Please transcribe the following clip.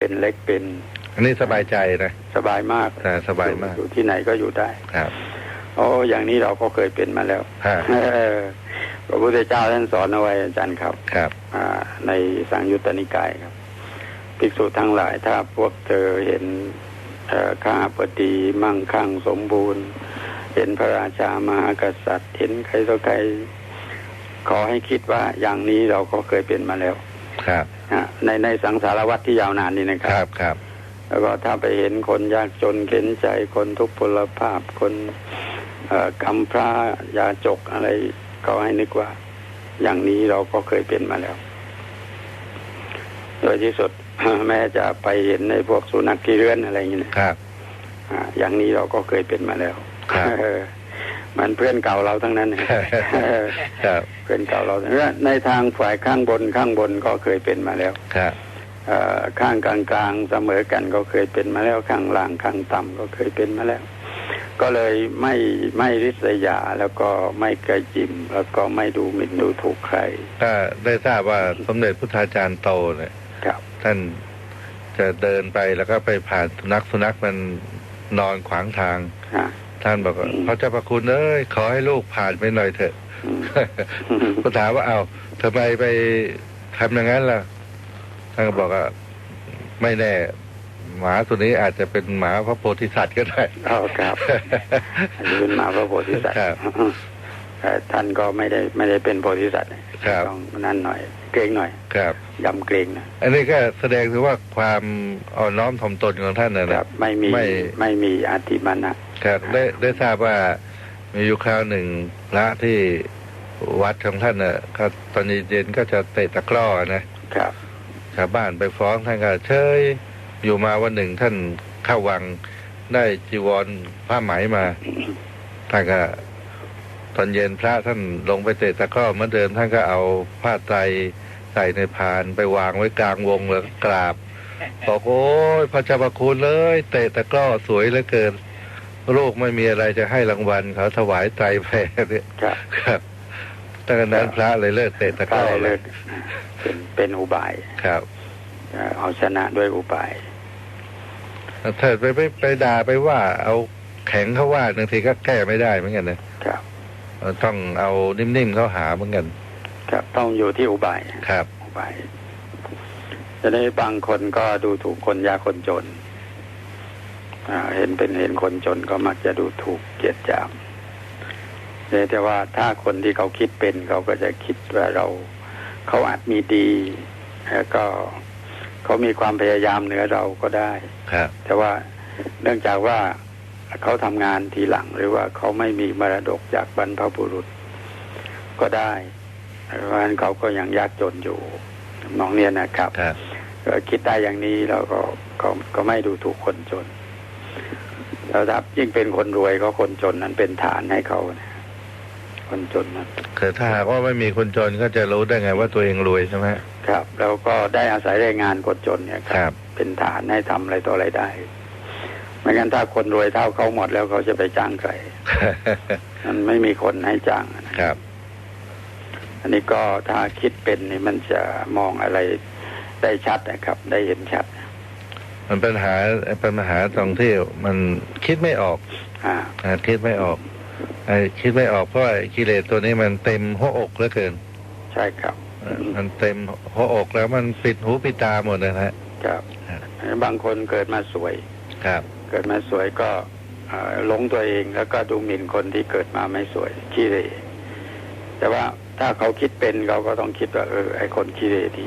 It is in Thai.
เป็นเล็กเป็น อันนี้สบายใจนะสบายมากอ่าสบายมาก อยู่ที่ไหนก็อยู่ได้ครับโอ้อย่างนี้เราก็เคยเป็นมาแล้วฮะเออพระพุทธเจ้าท่านสอนเอาไว้อาจารย์ครับ ครับอ่าในสังยุตตนิกายครับ ภิกษุทั้งหลายถ้าพวกเธอเห็นเอ่อข้าพดีมั่งคั่งสมบูรณ์ เห็นพระราชามหากษัตริย์ เห็นใครต่อใครขอให้คิดว่าอย่างนี้เราก็เคยเป็นมาแล้ว ครับฮะในในสังสารวัตรที่ยาวนานนี่นะคครับรับครับ แล้วก็ถ้าไปเห็นคนยากจนเข็นใจคนทุกข์พลภาพคนเอ่อกำพร้ายาจกอะไรก็ให้นึกว่า อย่างนี้เราก็เคยเป็นมาแล้ว โดยที่สุดแม้จะไปเห็นในพวกสุนัขที่เรือนอะไรอย่างนี้นะครับอ่าอย่างนี้เราก็เคยเป็นมาแล้วครับเออ มันเพื่อนเก่าเราทั้งนั้นนะครับเพื่อนเก่าเราทั้งนั้นในทางฝ่ายข้างบนข้างบนก็เคยเป็นมาแล้วครับเอ่อข้างกลางกลางๆเสมอกันก็เคยเป็นมาแล้วข้างล่างข้างต่ำก็เคยเป็นมาแล้ว ก็เลยไม่ไม่ริษยาแล้วก็ไม่กระจิมแล้วก็ไม่ดูหมิ่นดูถูกใครถ้าได้ทราบว่าสมเด็จพุทธาจารย์โตเนี่ยครับท่านจะเดินไปแล้วก็ไปผ่านสุนัขสุนัขมันนอนขวางทางฮะ ท่านบอกว่าพระเจ้าประคุณเอ้ยขอให้ลูกผ่านไปหน่อยเถอะอืมก็ถามว่าเอาทำไมไปทำอย่างนั้นล่ะ ท่านก็บอกว่าไม่แน่ หมาตัวนี้อาจจะเป็นหมาพระโพธิสัตว์ก็ได้เอาครับอันนี้เป็นหมาพระโพธิสัตว์ครับเอ่อท่านก็ไม่ได้ไม่ได้เป็นโพธิสัตว์ครับต้องนั่นหน่อย เกรงหน่อย ครับยำเกรงหนะอันนี้ก็แสดงถึงว่าความอ่อนน้อมถ่อมตนของท่านนะคนะรับ ไม่มีไม่ไม่มีอาติมานะ ครับได้ได้ทราบว่ามีอยู่คราวหนึ่งพระที่วัดของท่านน่ะก็ตอนเย็นๆก็จะเตะตะกร้อนะครับ ชาวบ้านไปฟ้องท่านก็เชยอยู่มาวันหนึ่งท่านเข้าวังได้จีวรผ้าไหมมาท่านก็ตอนเย็นพระท่านลงไปเตะตะกร้อเหมื่อนเดิมท่านก็เอาผ้าไตรใส่ในพานไปวางไว้กลางวงแล้วก็กราบบอกโอ้ยพระเจ้าประคุณเลย เตะตะกร้อสวยเหลือเกิน โลกไม่มีอะไรจะให้รางวัลเขาถวายไตรแพรเนี่ยครับครับตั้งแต่นั้นพระเลยเลิกเตะตะกก็ร้อเลยเลเลิยกเป็นเป็นอุบายครับเอ่อเอาชนะด้วยอุบายถ้าไปไปไปด่าไปว่า เอาแข็งเขาว่าบางทีก็แก้ไม่ได้เหมือนกันนะครับเออต้องเอานิ่มๆเขาหาเหมือนกัน ครับ ต้องอยู่ที่อุบายครับ อุบายจะได้บางคนก็ดูถูกคนยากคนจนอ่า เห็นเป็นเห็นคนจนก็มักจะดูถูกเกลียดจามแต่ว่าถ้าคนที่เขาคิดเป็นเขาก็จะคิดว่าเราเขาอาจมีดีแล้วก็เขามีความพยายามเหนือเราก็ได้ครับแต่ว่าเนื่องจากว่าเขาทำงานทีหลังหรือว่าเขาไม่มีมรดกจากบรรพบุรุษก็ได้เพราะฉะนั้นเขาก็ยังยากจนอยู่น้องเนี่ยนะครับครับก็คิดได้อย่างนี้เราก็ก็ก็ไม่ดูถูกคนจน แล้วถ้ายิ่งเป็นคนรวยก็คนจนนั้นเป็นฐานให้เขานะคนจนนั้นคือถ้าหากว่าไม่มีคนจนก็จะรู้ได้ไงว่าตัวเองรวยใช่ไหมครับ แล้วก็ได้อาศัยแรงงานคนจนเนี่ยคครัรับ เป็นฐานให้ทำอะไรต่ออะไรได้ไม่งั้นถ้าคนรวยเท่าเขาหมดแล้วเขาจะไปจ้างใครมันไม่มีคนให้จ้างนะครับ อันนี้ก็ถ้าคิดเป็นนี่มันจะมองอะไรได้ชัดนะครับ ได้เห็นชัด มันปัญหาเป็นปัญหาตรงที่มันคิดไม่ออกอ่าอ่าคิดไม่ออกไอ้คิดไม่ออกเพราะไอ้กิเลสตัวนี้มันเต็มหัวอกเหลือเกิน ใช่ครับเออมันเต็มหัวอกแล้วมันปิดหูปิดตาหมดเลยนะฮะครับครับบางคนเกิดมาสวยครับ เกิดมาสวยก็เอ่อหลงตัวเองแล้วก็ดูหมิ่นคนที่เกิดมาไม่สวยขี้เหร่แต่ว่าถ้าเขาคิดเป็นเขาก็ต้องคิดว่าเออไอคนขี้เหร่ดี